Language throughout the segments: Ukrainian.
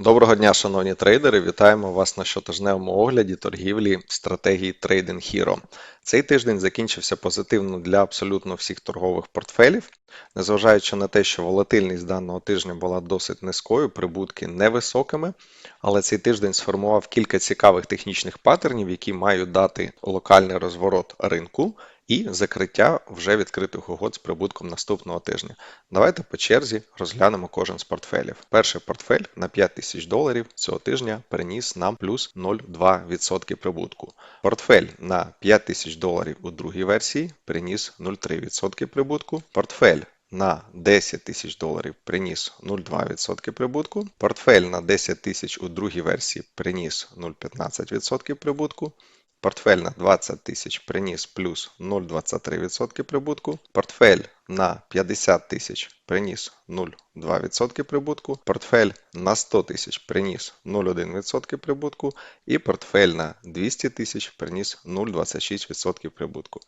Доброго дня, шановні трейдери! Вітаємо вас на щотижневому огляді торгівлі стратегії Trading Hero. Цей тиждень закінчився позитивно для абсолютно всіх торгових портфелів. Незважаючи на те, що волатильність даного тижня була досить низькою, прибутки невисокими, але цей тиждень сформував кілька цікавих технічних паттернів, які мають дати локальний розворот ринку і закриття вже відкритих угод з прибутком наступного тижня. Давайте по черзі розглянемо кожен з портфелів. Перший портфель на 5 тисяч доларів цього тижня приніс нам плюс 0,2% прибутку. Портфель на 5 тисяч доларів у другій версії приніс 0,3% прибутку. Портфель на 10 тисяч доларів приніс 0,2% прибутку. Портфель на 10 тисяч у другій версії приніс 0,15% прибутку. Портфель на 20 тисяч приніс плюс 0,23% прибутку. Портфель на 50 тисяч приніс 0,2% прибутку. Портфель на 100 тисяч приніс 0,1% прибутку. І портфель на 200 тисяч приніс 0,26% прибутку.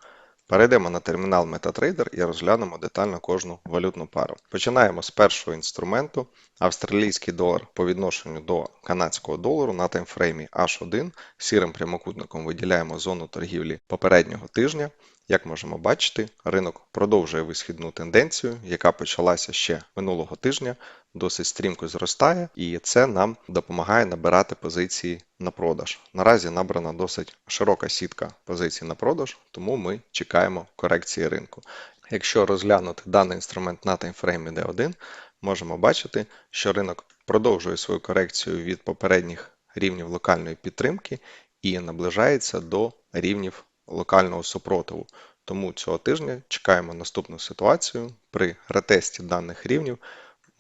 Перейдемо на термінал MetaTrader і розглянемо детально кожну валютну пару. Починаємо з першого інструменту. Австралійський долар по відношенню до канадського долару на таймфреймі H1 сірим прямокутником виділяємо зону торгівлі попереднього тижня. Як можемо бачити, ринок продовжує висхідну тенденцію, яка почалася ще минулого тижня, досить стрімко зростає, і це нам допомагає набирати позиції на продаж. Наразі набрана досить широка сітка позицій на продаж, тому ми чекаємо корекції ринку. Якщо розглянути даний інструмент на таймфреймі D1, можемо бачити, що ринок продовжує свою корекцію від попередніх рівнів локальної підтримки і наближається до рівнів локального супротиву. Тому цього тижня чекаємо наступну ситуацію. При ретесті даних рівнів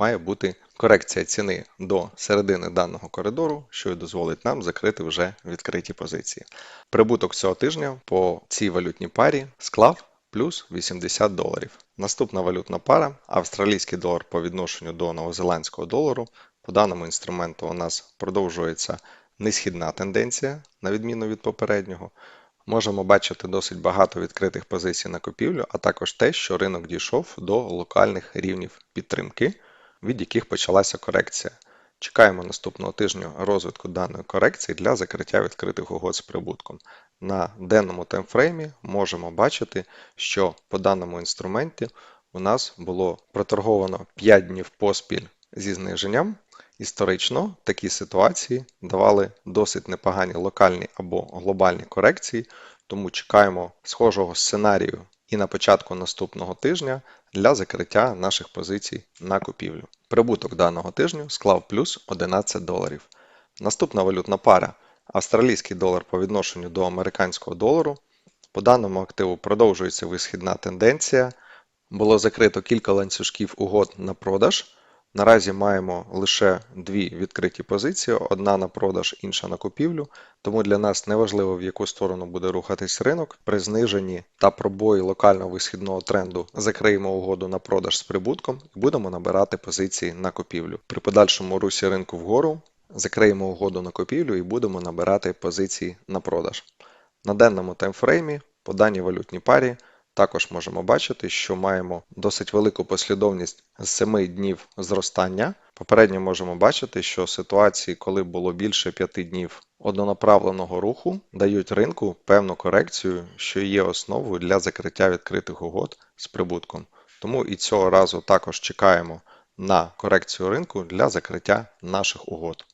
має бути корекція ціни до середини даного коридору, що й дозволить нам закрити вже відкриті позиції. Прибуток цього тижня по цій валютній парі склав плюс 80 доларів. Наступна валютна пара австралійський долар по відношенню до новозеландського долару. По даному інструменту у нас продовжується несхідна тенденція, на відміну від попереднього. Можемо бачити досить багато відкритих позицій на купівлю, а також те, що ринок дійшов до локальних рівнів підтримки, від яких почалася корекція. Чекаємо наступного тижня розвитку даної корекції для закриття відкритих угод з прибутком. На денному таймфреймі можемо бачити, що по даному інструменті у нас було проторговано 5 днів поспіль зі зниженням. Історично такі ситуації давали досить непогані локальні або глобальні корекції, тому чекаємо схожого сценарію і на початку наступного тижня для закриття наших позицій на купівлю. Прибуток даного тижня склав плюс 11 доларів. Наступна валютна пара австралійський долар по відношенню до американського долару. По даному активу продовжується висхідна тенденція. Було закрито кілька ланцюжків угод на продаж. Наразі маємо лише дві відкриті позиції: одна на продаж, інша на купівлю. Тому для нас не важливо, в яку сторону буде рухатись ринок. При зниженні та пробої локального висхідного тренду закриємо угоду на продаж з прибутком і будемо набирати позиції на купівлю. При подальшому русі ринку вгору закриємо угоду на купівлю і будемо набирати позиції на продаж. На денному таймфреймі по даній валютній парі. Також можемо бачити, що маємо досить велику послідовність з 7 днів зростання. Попередньо можемо бачити, що ситуації, коли було більше 5 днів однонаправленого руху, дають ринку певну корекцію, що є основою для закриття відкритих угод з прибутком. Тому і цього разу також чекаємо на корекцію ринку для закриття наших угод.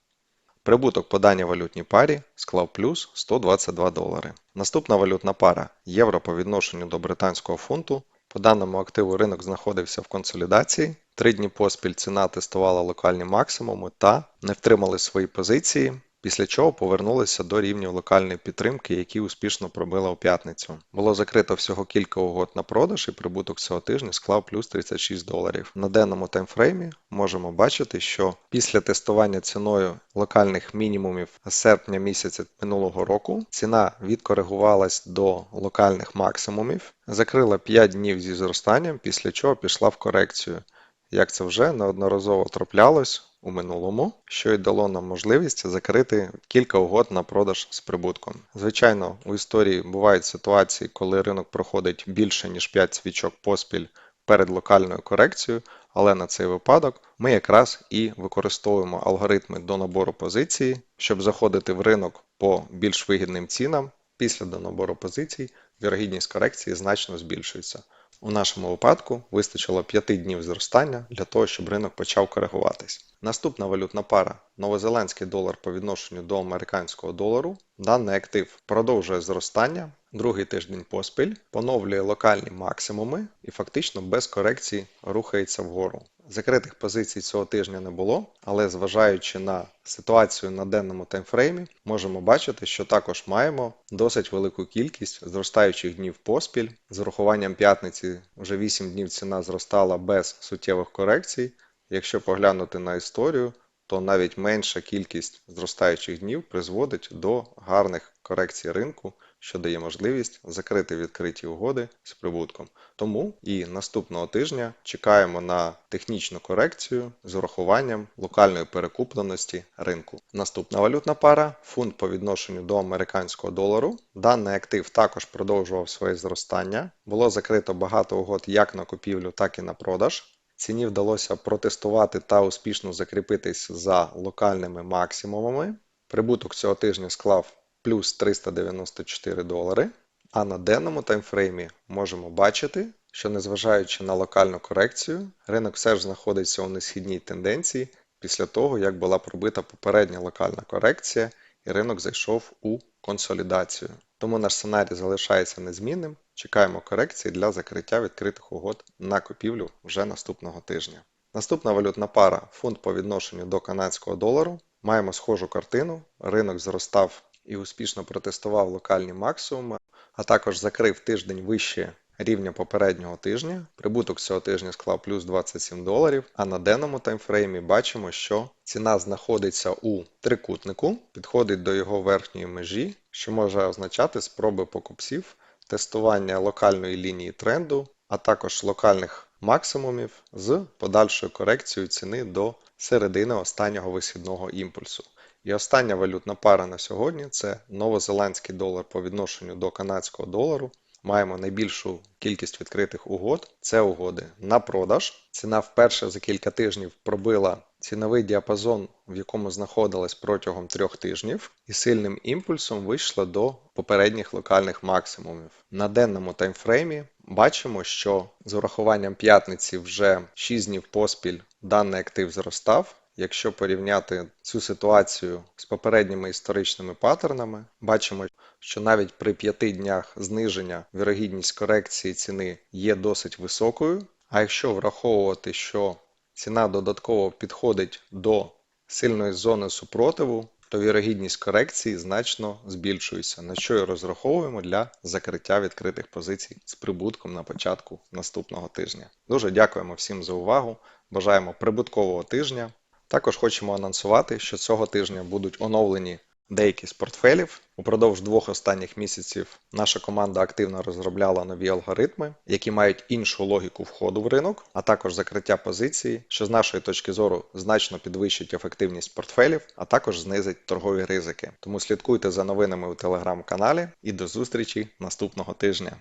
Прибуток по даній валютній парі склав плюс 122 долари. Наступна валютна пара євро по відношенню до британського фунту. По даному активу ринок знаходився в консолідації. Три дні поспіль ціна тестувала локальні максимуми та не втримали свої позиції після чого повернулися до рівнів локальної підтримки, які успішно пробила у п'ятницю. Було закрито всього кілька угод на продаж, і прибуток цього тижня склав плюс 36 доларів. На денному таймфреймі можемо бачити, що після тестування ціною локальних мінімумів серпня місяця минулого року ціна відкоригувалась до локальних максимумів, закрила 5 днів зі зростанням, після чого пішла в корекцію. Як це вже неодноразово траплялось, у минулому, що й дало нам можливість закрити кілька угод на продаж з прибутком. Звичайно, у історії бувають ситуації, коли ринок проходить більше ніж 5 свічок поспіль перед локальною корекцією, але на цей випадок ми якраз і використовуємо алгоритми до набору позиції, щоб заходити в ринок по більш вигідним цінам. Після донабору позицій вірогідність корекції значно збільшується. У нашому випадку вистачило 5 днів зростання для того, щоб ринок почав коригуватись. Наступна валютна пара новозеландський долар по відношенню до американського долару. Даний актив продовжує зростання другий тиждень поспіль, поновлює локальні максимуми і фактично без корекції рухається вгору. Закритих позицій цього тижня не було, але зважаючи на ситуацію на денному таймфреймі, можемо бачити, що також маємо досить велику кількість зростаючих днів поспіль. З урахуванням п'ятниці вже 8 днів ціна зростала без суттєвих корекцій. Якщо поглянути на історію, то навіть менша кількість зростаючих днів призводить до гарних корекцій ринку, що дає можливість закрити відкриті угоди з прибутком. Тому і наступного тижня чекаємо на технічну корекцію з урахуванням локальної перекупленості ринку. Наступна валютна пара фунт по відношенню до американського долару. Даний актив також продовжував своє зростання. Було закрито багато угод як на купівлю, так і на продаж. Ціні вдалося протестувати та успішно закріпитись за локальними максимумами. Прибуток цього тижня склав плюс 394 долари. А на денному таймфреймі можемо бачити, що незважаючи на локальну корекцію, ринок все ж знаходиться у несхідній тенденції після того, як була пробита попередня локальна корекція і ринок зайшов у консолідацію. Тому наш сценарій залишається незмінним. Чекаємо корекції для закриття відкритих угод на купівлю вже наступного тижня. Наступна валютна пара фунт по відношенню до канадського долару. Маємо схожу картину. Ринок зростав і успішно протестував локальні максимуми, а також закрив тиждень вище рівня попереднього тижня. Прибуток цього тижня склав плюс 27 доларів. А на денному таймфреймі бачимо, що ціна знаходиться у трикутнику, підходить до його верхньої межі, що може означати спроби покупців тестування локальної лінії тренду, а також локальних максимумів з подальшою корекцією ціни до середини останнього висхідного імпульсу. І остання валютна пара на сьогодні це новозеландський долар по відношенню до канадського долару. Маємо найбільшу кількість відкритих угод. Це угоди на продаж. Ціна вперше за кілька тижнів пробила ціновий діапазон, в якому знаходилась протягом трьох тижнів, і сильним імпульсом вийшла до попередніх локальних максимумів. На денному таймфреймі бачимо, що з урахуванням п'ятниці вже 6 днів поспіль даний актив зростав. Якщо порівняти цю ситуацію з попередніми історичними паттернами, бачимо, що навіть при 5 днях зниження вірогідність корекції ціни є досить високою. А якщо враховувати, що ціна додатково підходить до сильної зони супротиву, то вірогідність корекції значно збільшується, на що і розраховуємо для закриття відкритих позицій з прибутком на початку наступного тижня. Дуже дякуємо всім за увагу. Бажаємо прибуткового тижня. Також хочемо анонсувати, що цього тижня будуть оновлені деякі з портфелів. Упродовж двох останніх місяців наша команда активно розробляла нові алгоритми, які мають іншу логіку входу в ринок, а також закриття позиції, що з нашої точки зору значно підвищить ефективність портфелів, а також знизить торгові ризики. Тому слідкуйте за новинами у телеграм-каналі і до зустрічі наступного тижня.